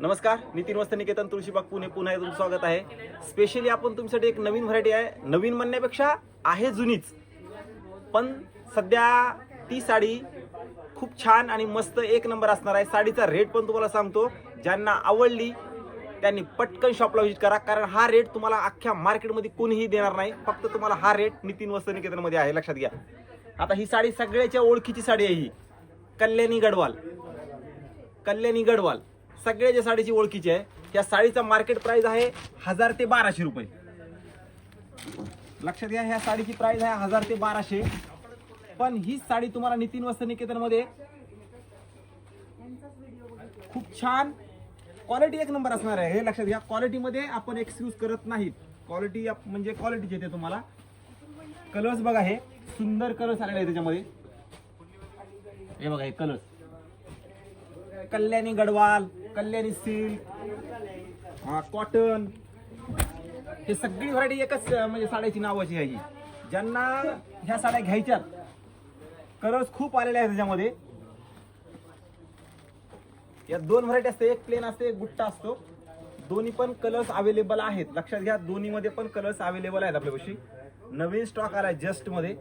नमस्कार नितीन वस्त निकेतन तुळशीबाग पुणे. पुन्हा एकदा तुमचं स्वागत आहे. स्पेशली आपण तुमच्यासाठी एक नवीन व्हरायटी आहे. नवीन म्हणण्यापेक्षा आहे जुनीच. पण सध्या ती साडी खूप छान आणि मस्त एक नंबर असणार आहे. साडीचा रेट पण तुम्हाला सांगतो. ज्यांना आवडली त्यांनी पटकन शॉपला व्हिजिट करा. कारण हा रेट तुम्हाला अख्ख्या मार्केटमध्ये कोणीही देणार नाही. फक्त तुम्हाला हा रेट नितीन वस्त निकेतनमध्ये आहे. लक्षात घ्या. आता ही साडी सगळ्याच्या ओळखीची साडी आहे ही. कल्याणी गडवाल कल्याणी गडवाल सगळ्या ज्या साडीची ओळखीची आहे त्या साडीचा मार्केट प्राइस आहे हजार ते बाराशे रुपये. लक्षात घ्या ह्या साडीची प्राइस आहे हजार ते बाराशे. पण हीच साडी तुम्हाला नितीन वस्त्र निकेतनमध्ये खूप छान क्वालिटी एक नंबर असणार आहे. हे लक्षात घ्या क्वालिटीमध्ये आपण एक्सक्यूज करत नाहीत क्वालिटी म्हणजे क्वालिटीचे येते तुम्हाला. कलर्स बघा हे सुंदर कलर्स आलेले आहे त्याच्यामध्ये. हे बघा हे colours Kalyani Gadwal Kalyani silk cotton हे सगळी व्हरायटी एकच म्हणजे साड्याची नावाची आहे ज्यांना ह्या साड्या घ्यायच्यात कलर्स खूप आलेले आहेत त्याच्यामध्ये. या दोन व्हरायटी असते एक प्लेन असते एक गुट्टा असतो. दोन्ही पण कलर्स अवेलेबल आहेत. लक्षात घ्या दोन्ही मध्ये पण कलर्स अवेलेबल आहेत आपल्यापाशी. नवीन स्टॉक आलाय जस्टमध्ये.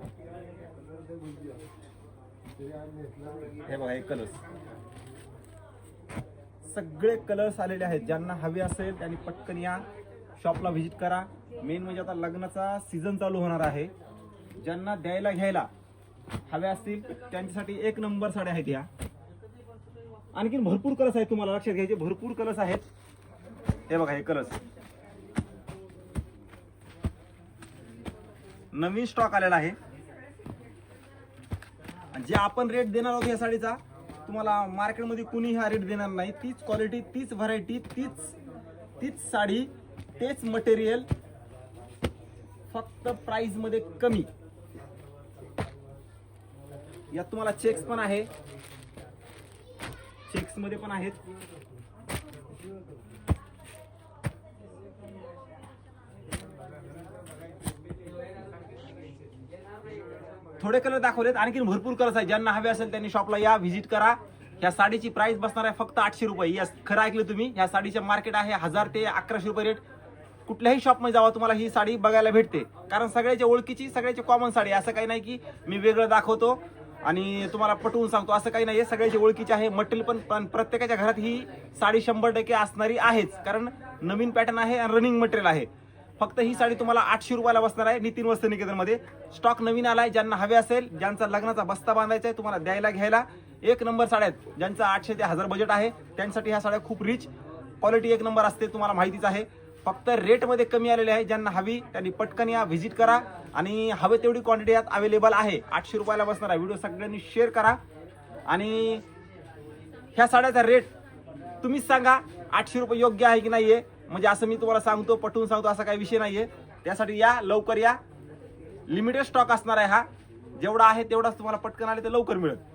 हे बघा हे कलर्स सगळे कलर्स आलेले आहेत. ज्यांना हवे असेल त्यांनी पटकन या शॉपला व्हिजिट करा. मेन म्हणजे आता लग्नाचा सीझन चालू होणार आहे. ज्यांना द्यायला घ्यायला हव्या असतील त्यांच्यासाठी एक नंबर साड्या आहेत या. आणखीन भरपूर कलर्स आहेत तुम्हाला लक्षात घ्यायचे. भरपूर कलर्स आहेत. हे बघा हे कलर्स नवीन स्टॉक आलेला आहे. आणि जे आपण रेट देणार आहोत या साडीचा तुम्हाला मार्केटमध्ये कुणी हा रेट देणार नाही. तीच क्वालिटी तीच व्हरायटी तीच तीच साडी तेच मटेरियल फक्त प्राईजमध्ये कमी. यात तुम्हाला चेक्स पण आहे. चेक्समध्ये पण आहेत. थोडे कलर दाखवलेत. आणखी भरपूर कलर्स आहेत. ज्यांना हवे असेल त्यांनी शॉपला या व्हिजिट करा. ह्या साडीची प्राइस बसणार आहे फक्त आठशे रुपये. या खरं ऐकलं तुम्ही. ह्या साडीचे मार्केट आहे हजार ते अकराशे रुपये रेट कुठल्याही शॉपमध्ये जावा तुम्हाला ही साडी बघायला भेटते. कारण सगळ्याच्या ओळखीची सगळ्याची कॉमन साडी असं काही नाही की मी वेगळं दाखवतो आणि तुम्हाला पटवून सांगतो. असं काही नाही सगळ्याची ओळखीची आहे. मटेरियल पण पण प्रत्येकाच्या घरात ही साडी शंभर टक्के असणारी आहेच. कारण नवीन पॅटर्न आहे आणि रनिंग मटेरियल आहे. फक्त ही साडी तुम्हाला आठशे रुपयाला बसणार आहे. नितीन वस्त्र निकेतनमध्ये. स्टॉक नवीन आलाय ज्यांना हवे असेल ज्यांचा लग्नाचा बस्ता बांधायचा आहे तुम्हाला द्यायला घ्यायला. एक नंबर साड्या आहेत ज्यांचं आठशे ते हजार बजेट आहे. त्यांसाठी ह्या साड्या खूप रिच क्वालिटी एक नंबर असते तुम्हाला माहितीच आहे. फक्त रेटमध्ये कमी आलेले आहे ज्यांना हवी त्यांनी पटकन या व्हिजिट करा. आणि हवे तेवढी क्वांटिटी यात अवेलेबल आहे. आठशे रुपयाला बसणार आहे. व्हिडिओ सगळ्यांनी शेअर करा. आणि ह्या साड्याचा रेट तुम्हीच सांगा आठशे रुपये योग्य आहे की नाही आहे म्हणजे असं मी तुम्हाला सांगतो पटवून सांगतो असा काही विषय नाहीये. त्यासाठी या लवकर या. लिमिटेड स्टॉक असणार आहे हा. जेवढा आहे तेवढाच तुम्हाला पटकन आले तर लवकर मिळेल.